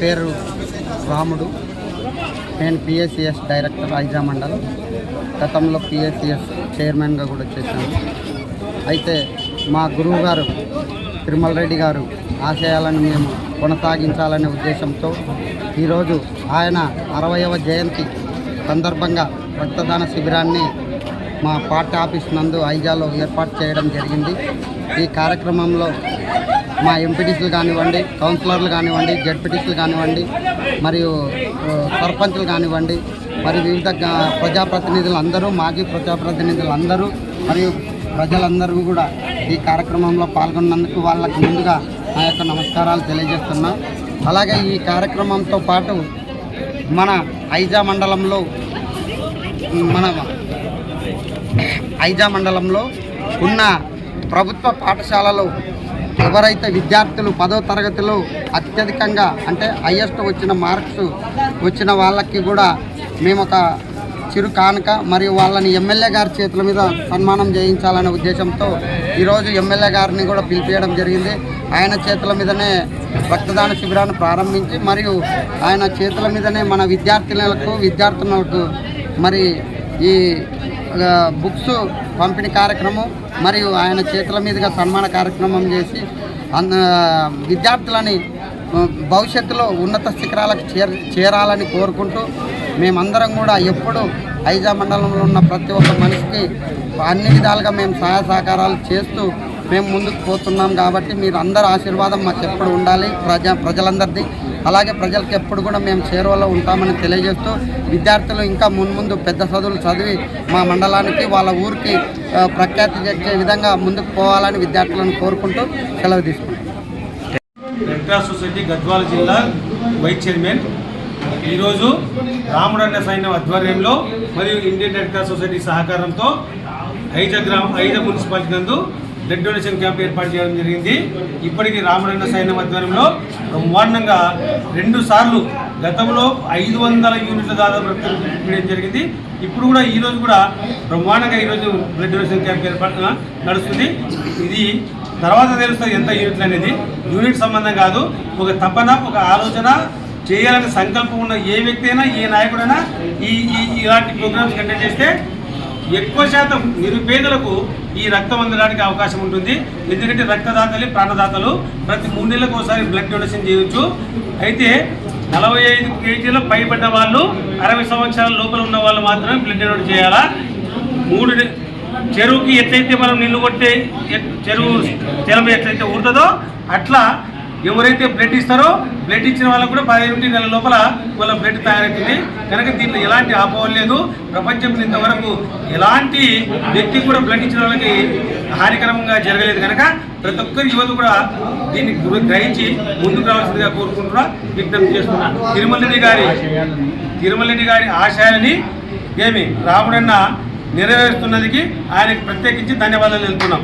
పేరు రాముడు. నేను పిఎస్సిఎస్ డైరెక్టర్ ఐజా మండల్. గతంలో పిఎస్సిఎస్ చైర్మన్గా కూడా చేశాను. అయితే మా గురువు గారు తిరుమల రెడ్డి గారు ఆశయాలను మేము కొనసాగించాలనే ఉద్దేశంతో ఈరోజు ఆయన అరవయవ జయంతి సందర్భంగా రక్తదాన శిబిరాన్ని మా పార్టీ ఆఫీస్ నందు ఐజాలో ఏర్పాటు చేయడం జరిగింది. ఈ కార్యక్రమంలో మా ఎంపీటీసీలు కానివ్వండి కౌన్సిలర్లు కానివ్వండి జడ్పీటీసీలు కానివ్వండి మరియు సర్పంచ్లు కానివ్వండి మరి వివిధ ప్రజాప్రతినిధులు అందరూ మాజీ ప్రజాప్రతినిధులు అందరూ మరియు ప్రజలందరూ కూడా ఈ కార్యక్రమంలో పాల్గొన్నందుకు వాళ్ళకి ముందుగా నా యొక్క నమస్కారాలు తెలియజేస్తున్నా. అలాగే ఈ కార్యక్రమంతో పాటు మన ఐజా మండలంలో మన ఐజా మండలంలో ఉన్న ప్రభుత్వ పాఠశాలలో ఎవరైతే విద్యార్థులు పదో తరగతిలో అత్యధికంగా అంటే హయ్యెస్ట్ వచ్చిన మార్క్స్ వచ్చిన వాళ్ళకి కూడా మేము ఒక చిరు కానుక మరియు వాళ్ళని ఎమ్మెల్యే గారి చేతుల మీద సన్మానం చేయించాలనే ఉద్దేశంతో ఈరోజు ఎమ్మెల్యే గారిని కూడా పిలిపించడం జరిగింది. ఆయన చేతుల మీదనే రక్తదాన శిబిరాన్ని ప్రారంభించి మరియు ఆయన చేతుల మీదనే మన విద్యార్థినులకు విద్యార్థినులకు మరి ఈ బుక్స్ పంపిణీ కార్యక్రమం మరియు ఆయన చేతుల మీదుగా సన్మాన కార్యక్రమం చేసి విద్యార్థులని భవిష్యత్తులో ఉన్నత శిఖరాలకు చేర చేరాలని కోరుకుంటూ మేమందరం కూడా ఎప్పుడు ఐజా మండలంలో ఉన్న ప్రతి ఒక్క మనిషికి అన్ని విధాలుగా మేము సహాయ సహకారాలు చేస్తూ మేము ముందుకు పోతున్నాం కాబట్టి మీరు అందరు ఆశీర్వాదం మాకు ఎప్పుడు ఉండాలి. ప్రజా ప్రజలందరిది అలాగే ప్రజలకు ఎప్పుడు కూడా మేము చేరువలో ఉంటామని తెలియజేస్తూ విద్యార్థులు ఇంకా మున్ముందు పెద్ద చదువులు చదివి మా మండలానికి వాళ్ళ ఊరికి ప్రఖ్యాతి తెచ్చే విధంగా ముందుకు పోవాలని విద్యార్థులను కోరుకుంటూ సెలవు తీసుకుంటాం రెడ్ క్రాస్ సొసైటీ గద్వాల జిల్లా వైస్ చైర్మన్. ఈరోజు రాముడన్న సైన్యం ఆధ్వర్యంలో మరియు ఇండియన్ రెడ్ క్రాస్ సొసైటీ సహకారంతో ఐజ గ్రామ ఐజ మున్సిపాలిటీ నందు బ్లడ్ డొనేషన్ క్యాంప్ ఏర్పాటు చేయడం జరిగింది. ఇప్పటికీ రాముడన్న సైన్యం ఆధ్వర్యంలో బ్రహ్మాండంగా రెండు సార్లు గతంలో ఐదు వందల యూనిట్ల దాదాపు రక్తం ఇవ్వడం జరిగింది. ఇప్పుడు కూడా ఈ రోజు కూడా బ్రహ్మాండంగా ఈరోజు బ్లడ్ డొనేషన్ క్యాంప్ ఏర్పాటు నడుస్తుంది. ఇది తర్వాత తెలుస్తుంది ఎంత యూనిట్లు అనేది. యూనిట్ సంబంధం కాదు ఒక తపన ఒక ఆలోచన చేయాలనే సంకల్పం ఉన్న ఏ వ్యక్తి అయినా ఏ నాయకుడైనా ఈ ఈ ఇలాంటి ప్రోగ్రామ్స్ కండక్ట్ చేస్తే ఎక్కువ శాతం నిరుపేదలకు ఈ రక్తం అందడానికి అవకాశం ఉంటుంది. ఎందుకంటే రక్తదాతలు ప్రాణదాతలు. ప్రతి మూడు నెలలకు ఒకసారి బ్లడ్ డొనేషన్ చేయవచ్చు అయితే నలభై ఐదు కేజీల పైబడ్డ వాళ్ళు అరవై సంవత్సరాల లోపల ఉన్న వాళ్ళు మాత్రమే బ్లడ్ డొనేట్ చేయాలా? మూడు చెరువుకి ఎట్లయితే మనం నీళ్ళు కొట్టే చెరువు జలం ఎట్లయితే ఉంటుందో అట్లా ఎవరైతే బ్లడ్ ఇస్తారో బ్లడ్ ఇచ్చిన వాళ్ళకు కూడా పదిహేను నెలల లోపల వాళ్ళ బ్లడ్ తయారవుతుంది. కనుక దీంట్లో ఎలాంటి ఆపవం లేదు. ప్రపంచంలో ఇంతవరకు ఎలాంటి వ్యక్తి కూడా బ్లడ్ ఇచ్చిన వాళ్ళకి హానికరంగా జరగలేదు కనుక ప్రతి ఒక్కరి యువత కూడా దీన్ని గ్రహించి ముందుకు రావాల్సిందిగా కోరుకుంటున్నా విజ్ఞప్తి చేస్తున్నా. తిరుమల రెడ్డి గారి తిరుమల రెడ్డి గారి ఆశయాలని ఏమి రాముడన్న నెరవేరుస్తున్నదికి ఆయనకు ప్రత్యేకించి ధన్యవాదాలు తెలుపుతున్నాం.